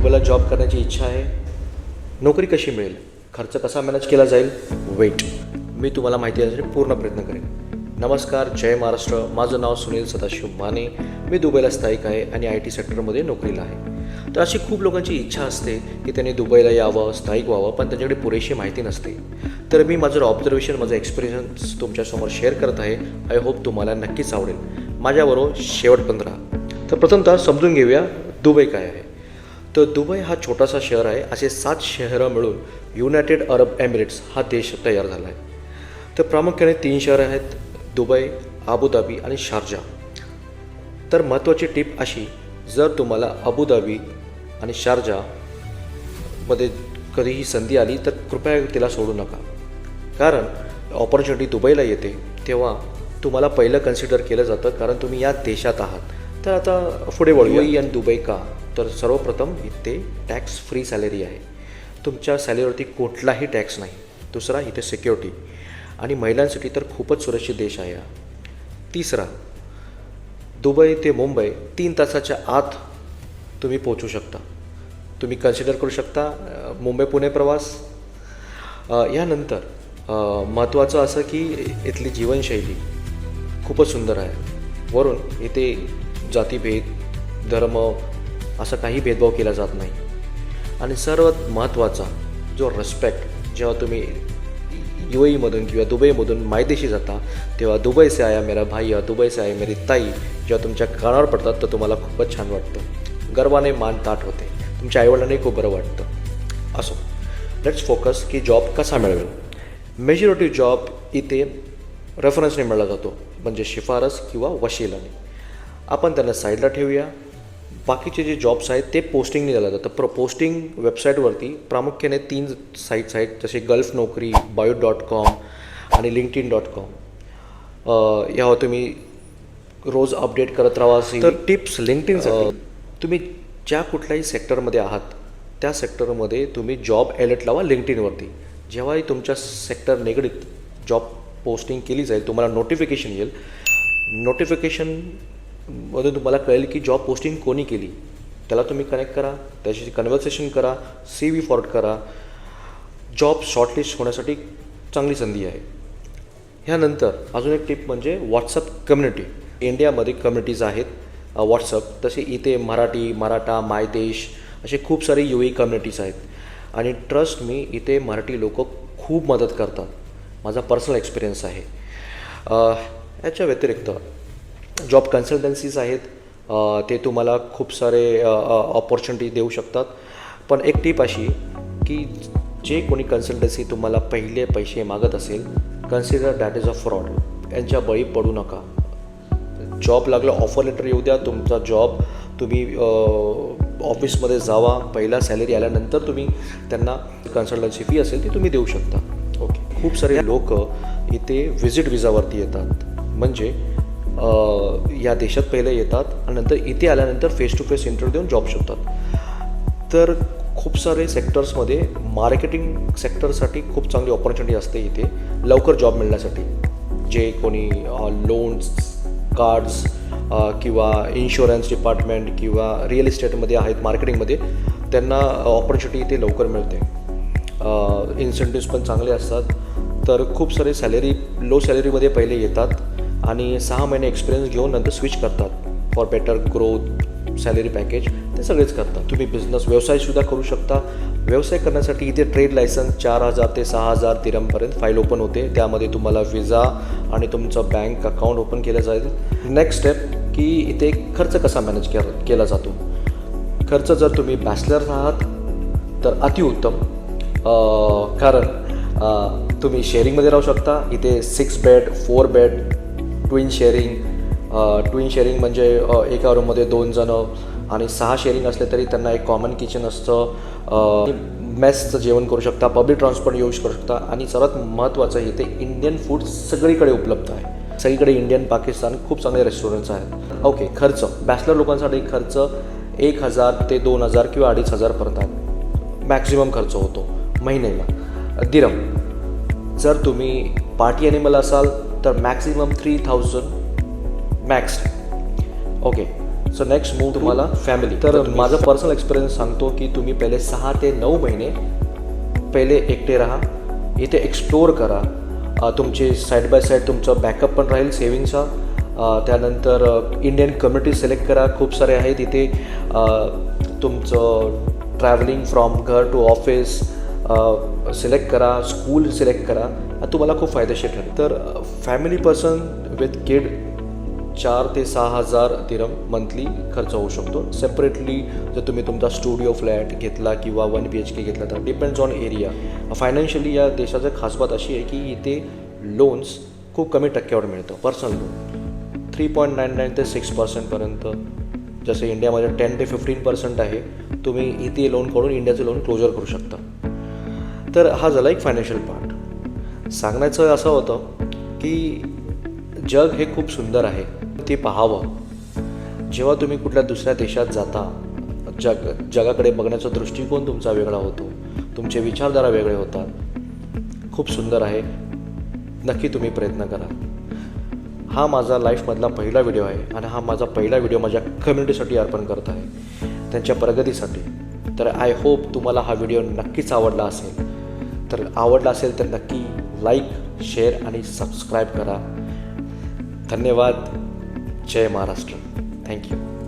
दुबईला जॉब करण्याची इच्छा आहे. नोकरी कशी मिळेल? खर्च कसा मॅनेज केला जाईल? वेट मी तुम्हाला माहिती देण्यासाठी पूर्ण प्रयत्न करेन. नमस्कार जय महाराष्ट्र. माझं नाव सुनील सदाशिव माने. मी दुबईला स्थायिक आहे आणि आय टी सेक्टरमध्ये नोकरीला आहे. तर अशी खूप लोकांची इच्छा असते की त्यांनी दुबईला यावं स्थायिक व्हावं पण त्यांच्याकडे पुरेशी माहिती नसते. तर मी माझं ऑब्झर्वेशन माझं एक्सपिरियन्स तुमच्यासमोर शेअर करत आहे. आय होप तुम्हाला नक्कीच आवडेल. माझ्याबरोबर शेवटपर्यंत राहा. तर प्रथमतः समजून घेऊया दुबई काय आहे. तर दुबई हा छोटासा शहर आहे. असे सात शहरं मिळून युनायटेड अरब एमिरेट्स हा देश तयार झाला आहे तर प्रामुख्याने तीन शहरं आहेत दुबई अबुधाबी आणि शारजा तर महत्त्वाची टीप अशी जर तुम्हाला अबुधाबी आणि शारजा मध्ये कधीही संधी आली तर कृपया तिला सोडू नका. कारण ऑपॉर्च्युनिटी दुबईला येते तेव्हा तुम्हाला पहिलं कन्सिडर केलं जातं कारण तुम्ही या देशात आहात. तर आता पुढे वळूया. आणि दुबई का? तर सर्वप्रथम इथे टॅक्स फ्री सॅलरी आहे. तुमच्या सॅलरीवरती कुठलाही टॅक्स नाही. दुसरा इथे सिक्युरिटी आणि महिलांसाठी तर खूपच सुरक्षित देश आहे हा. तिसरा दुबई ते मुंबई तीन तासाच्या आत तुम्ही पोचू शकता. तुम्ही कन्सिडर करू शकता मुंबई पुणे प्रवास. यानंतर महत्त्वाचं असं की इथली जीवनशैली खूपच सुंदर आहे. वरून इथे जातीभेद धर्म असा काही भेदभाव केला जात नाही. आणि सर्वात महत्त्वाचा जो रिस्पेक्ट जेव्हा तुम्ही यू एमधून किंवा दुबईमधून मायदेशी जाता तेव्हा दुबई से आया मेरा भाई दुबई से आया मेरी ताई जेव्हा तुमच्या कानावर पडतात तर तुम्हाला खूपच छान वाटतं. गर्वाने मान ताट होते. तुमच्या आईवडिलांनाही खूप बरं वाटतं. असो लेट्स फोकस की जॉब कसा मिळवेल मेजॉरिटी जॉब इथे रेफरन्सने मिळला जातो. म्हणजे शिफारस किंवा वशिलाने. आपण त्यांना साईडला ठेवूया. बाकीचे जे जॉब्स आहेत ते पोस्टिंगने दिलं जातं प्र पोस्टिंग वेबसाईटवरती प्रामुख्याने तीन साईट्स आहेत जसे Gulf Naukri bio dot com आणि लिंक्ड इन डॉट कॉम यावर तुम्ही रोज अपडेट करत राहा तर टिप्स लिंक्ड तुम्ही ज्या कुठल्याही सेक्टरमध्ये आहात त्या सेक्टरमध्ये तुम्ही जॉब अलर्ट लावा लिंक्ड इनवरती जेव्हाही तुमच्या सेक्टर निगडीत जॉब पोस्टिंग केली जाईल तुम्हाला नोटिफिकेशन येईल. नोटिफिकेशन मधून तुम्हाला कळेल की जॉब पोस्टिंग कोणी केली. त्याला तुम्ही कनेक्ट करा त्याच्याशी कन्व्हर्सेशन करा सी व्ही फॉरवर्ड करा. जॉब शॉर्टलिस्ट होण्यासाठी चांगली संधी आहे. ह्यानंतर अजून एक टिप म्हणजे व्हॉट्सअप कम्युनिटी इंडियामध्ये कम्युनिटीज आहेत. व्हॉट्सअप तसे इथे मराठी मराठा मायदेश असे खूप सारे यू ई कम्युनिटीज आहेत. आणि ट्रस्ट मी इथे मराठी लोक खूप मदत करतात. माझा पर्सनल एक्सपिरियन्स आहे. याच्या व्यतिरिक्त जॉब कन्सल्टन्सीज आहेत ते तुम्हाला खूप सारे ऑपॉर्च्युनिटी देऊ शकतात. पण एक टीप अशी की जे कोणी कन्सल्टन्सी तुम्हाला पहिले पैसे मागत असेल consider that is a fraud यांच्या बळी पडू नका. जॉब लागलं ऑफर लेटर येऊ द्या तुमचा जॉब तुम्ही ऑफिसमध्ये जावा पहिला सॅलरी आल्यानंतर तुम्ही त्यांना कन्सल्टन्सी फी असेल ती तुम्ही देऊ शकता. ओके खूप सारे लोक इथे व्हिजिट विजावरती येतात. म्हणजे या देशात पहिले येतात आणि नंतर इथे आल्यानंतर फेस टू फेस इंटरव्ह्यू देऊन जॉब शोधतात. तर खूप सारे सेक्टर्समध्ये मार्केटिंग सेक्टरसाठी खूप चांगली ऑपॉर्च्युनिटी असते इथे. लवकर जॉब मिळण्यासाठी. जे कोणी लोन्स कार्ड्स किंवा इन्शुरन्स डिपार्टमेंट किंवा रिअल इस्टेटमध्ये आहेत मार्केटिंगमध्ये त्यांना ऑपॉर्च्युनिटी इथे लवकर मिळते. इन्सेंटिव्स पण चांगले असतात. तर खूप सारे सॅलरी लो सॅलरीमध्ये पहिले येतात. आणि सहा महिने एक्सपिरियन्स घेऊन नंतर स्विच करतात. For better growth salary package ते सगळेच करतात. तुम्ही बिझनेस व्यवसायसुद्धा करू शकता. व्यवसाय करण्यासाठी इथे ट्रेड लायसन्स चार हजार ते सहा हजार तिरमपर्यंत फाईल ओपन होते. त्यामध्ये तुम्हाला विजा आणि तुमचं बँक अकाउंट ओपन केलं जाईल. नेक्स्ट स्टेप की इथे खर्च कसा मॅनेज केला केला जातो. खर्च जर तुम्ही बॅचलर आहात तर अतिउत्तम कारण तुम्ही शेअरिंगमध्ये राहू शकता. इथे six bed four bed twin sharing twin sharing म्हणजे uh, एका रूममध्ये दोन जणं आणि सहा शेअरिंग असले तरी त्यांना एक कॉमन किचन असतं. Uh, मेसचं जेवण करू शकता पब्लिक ट्रान्सपोर्ट यूज करू शकता. आणि सर्वात महत्त्वाचं इथे इंडियन फूड सगळीकडे उपलब्ध आहे. सगळीकडे इंडियन पाकिस्तान खूप चांगले रेस्टॉरंट्स आहेत. ओके खर्च. बॅचलर लोकांसाठी खर्च एक हजार ते दोन हजार किंवा अडीच हजारपर्यंत मॅक्झिमम खर्च होतो महिन्याला. दिरम जर तुम्ही पार्टी ॲनिमल असाल तर maximum three thousand max okay so next move तुम्हाला फॅमिली तर माझा पर्सनल एक्सपिरियन्स सांगतो की तुम्ही पहिले सहा ते नऊ महिने पहिले एकटे राहा इथे एक्सप्लोअर करा. तुमचे साईड बाय साईड तुमचं बॅकअप पण राहील सेविंगचा त्यानंतर इंडियन कम्युनिटी सिलेक्ट करा. खूप सारे आहेत इथे. तुमचं ट्रॅव्हलिंग फ्रॉम घर टू ऑफिस सिलेक्ट करा. स्कूल सिलेक्ट करा. तुम्हाला खूप फायदेशीर ठरेल. तर फॅमिली पर्सन विथ किड चार ते सहा हजार दिरम मंथली खर्च होऊ शकतो. सेपरेटली जर तुम्ही तुमचा स्टुडिओ फ्लॅट घेतला किंवा वन बी एच के घेतला तर डिपेंड्स ऑन एरिया फायनान्शियली या देशाचं खास बात अशी आहे की इथे लोन्स खूप कमी टक्क्यावर मिळतं. Personal loan three point nine nine ते सिक्स पर्सेंटपर्यंत जसं इंडियामध्ये टेन ते फिफ्टीन पर्सेंट आहे तुम्ही इथे लोन काढून इंडियाचं लोन क्लोजर करू शकता. तर हा झाला एक फायनान्शियल सांगण्याचं असं होतं की जग हे खूप सुंदर आहे. ते पाहावं. जेव्हा तुम्ही कुठल्या दुसऱ्या देशात जाता जग जगाकडे बघण्याचा दृष्टिकोन तुमचा वेगळा होतो. तुमचे विचारधारा वेगळे होतात. खूप सुंदर आहे. नक्की तुम्ही प्रयत्न करा. हा माझा लाईफमधला पहिला व्हिडिओ आहे आणि हा माझा पहिला व्हिडिओ माझ्या कम्युनिटीसाठी अर्पण करत आहे. त्यांच्या प्रगतीसाठी. तर आय होप तुम्हाला हा व्हिडिओ नक्कीच आवडला असेल. तर आवडला असेल तर नक्की लाईक शेअर आणि सबस्क्राईब करा. धन्यवाद. जय महाराष्ट्र. थँक्यू